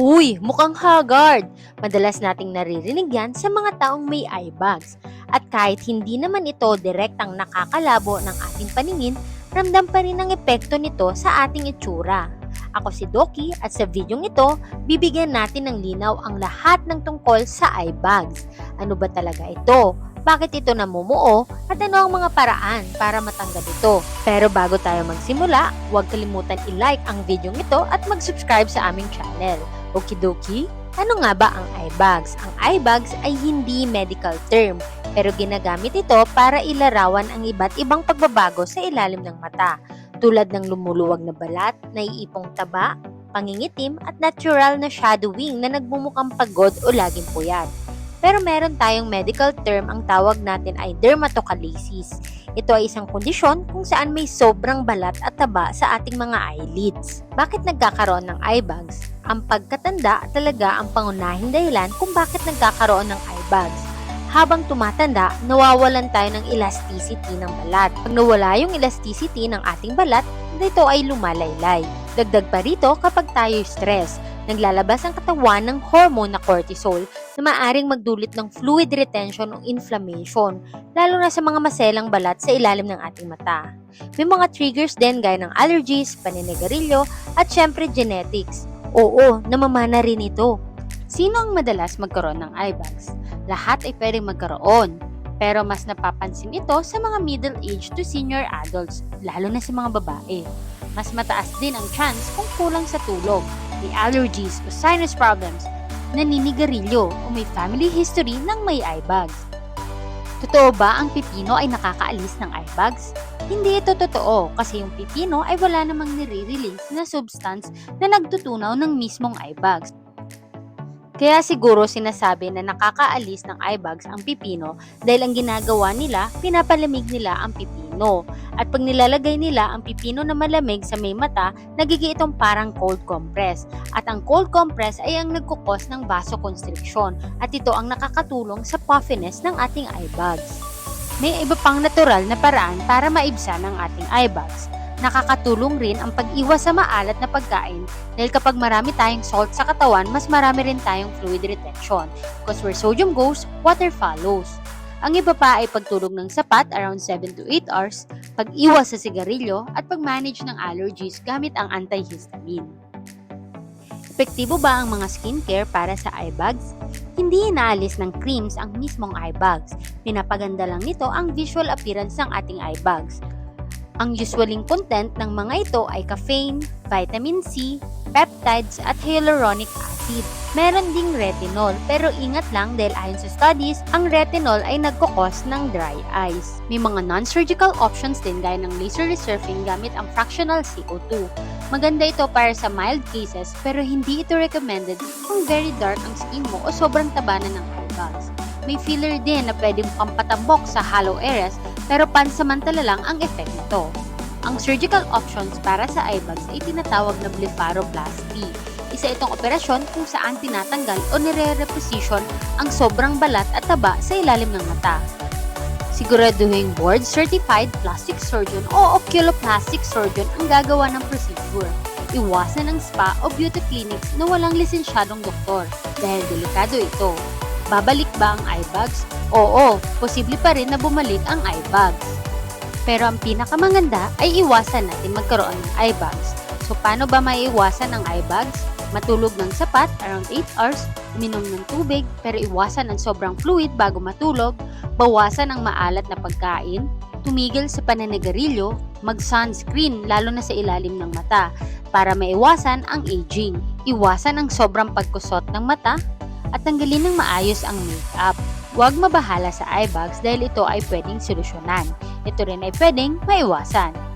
Uy, mukhang haggard! Madalas nating naririnig yan sa mga taong may eye bags. At kahit hindi naman ito direktang nakakalabo ng ating paningin, ramdam pa rin ang epekto nito sa ating itsura. Ako si Doki at sa videong ito, bibigyan natin ng linaw ang lahat ng tungkol sa eye bags. Ano ba talaga ito? Bakit ito namumuo? At ano ang mga paraan para matanggal ito? Pero bago tayo magsimula, huwag kalimutan i-like ang videong ito at mag-subscribe sa aming channel. Okidoki? Ano nga ba ang eye bags? Ang eye bags ay hindi medical term, pero ginagamit ito para ilarawan ang iba't ibang pagbabago sa ilalim ng mata, tulad ng lumuluwag na balat, naiipong taba, pangingitim at natural na shadowing na nagmumukhang pagod o laging puyat. Pero meron tayong medical term ang tawag natin ay dermatochalasis. Ito ay isang kondisyon kung saan may sobrang balat at taba sa ating mga eyelids. Bakit nagkakaroon ng eye bags? Ang pagkatanda talaga ang pangunahing dahilan kung bakit nagkakaroon ng eye bags. Habang tumatanda, nawawalan tayo ng elasticity ng balat. Pag nawala yung elasticity ng ating balat, ito ay lumalaylay. Dagdag pa rito kapag tayo stress, naglalabas ang katawan ng hormone na cortisol na maaring magdulot ng fluid retention o inflammation, lalo na sa mga maselang balat sa ilalim ng ating mata. May mga triggers din gaya ng allergies, paninigarilyo, at syempre genetics. Oo, namamana rin ito. Sino ang madalas magkaroon ng eye bags? Lahat ay pwedeng magkaroon. Pero mas napapansin ito sa mga middle age to senior adults, lalo na sa mga babae. Mas mataas din ang chance kung kulang sa tulog, may allergies o sinus problems, naninigarilyo o may family history ng may eye bags. Totoo ba ang pipino ay nakakaalis ng eye bags? Hindi ito totoo kasi yung pipino ay wala namang nire-release na substance na nagtutunaw ng mismong eye bags. Kaya siguro sinasabi na nakakaalis ng eye bags ang pipino dahil ang ginagawa nila, pinapalamig nila ang pipino. At pag nilalagay nila ang pipino na malamig sa may mata, nagiging itong parang cold compress. At ang cold compress ay ang nagkukos ng vasoconstriction at ito ang nakakatulong sa puffiness ng ating eye bags. May iba pang natural na paraan para maibsan ang ating eye bags. Nakakatulong rin ang pag-iwas sa maalat na pagkain dahil kapag marami tayong salt sa katawan, mas marami rin tayong fluid retention. Because where sodium goes, water follows. Ang iba pa ay pagtulog ng sapat around 7 to 8 hours, pag-iwas sa sigarilyo at pag-manage ng allergies gamit ang antihistamine. Epektibo ba ang mga skincare para sa eye bags? Hindi inaalis ng creams ang mismong eye bags. Pinapaganda lang nito ang visual appearance ng ating eye bags. Ang usualing content ng mga ito ay caffeine, vitamin C, peptides at hyaluronic acid. Meron ding retinol pero ingat lang dahil ayon sa studies, ang retinol ay nagkukos ng dry eyes. May mga non-surgical options din gaya ng laser resurfacing gamit ang fractional CO2. Maganda ito para sa mild cases pero hindi ito recommended kung very dark ang skin mo o sobrang taba ng eye bags. May filler din na pwedeng pampatambok sa hollow areas pero pansamantala lang ang effect nito. Ang surgical options para sa eye bags ay tinatawag na blepharoplasty. Isa itong operasyon kung saan tinatanggal o nire-reposition ang sobrang balat at taba sa ilalim ng mata. Siguraduhin board-certified plastic surgeon o oculoplastic surgeon ang gagawa ng procedure. Iwasan ang spa o beauty clinics na walang lisensyadong doktor dahil delikado ito. Babalik ba ang eye bags? Oo, posible pa rin na bumalik ang eye bags. Pero ang pinakamaganda ay iwasan natin magkaroon ng eye bags. So paano ba maiiwasan ang eye bags? Matulog ng sapat around 8 hours, uminom ng tubig pero iwasan ang sobrang fluid bago matulog, bawasan ang maalat na pagkain, tumigil sa pananagarilyo, mag-sunscreen lalo na sa ilalim ng mata para maiwasan ang aging. Iwasan ang sobrang pagkusot ng mata at tanggalin ng maayos ang makeup. Huwag mabahala sa eye bags dahil ito ay pwedeng solusyonan. Ito rin ay pwedeng maiwasan.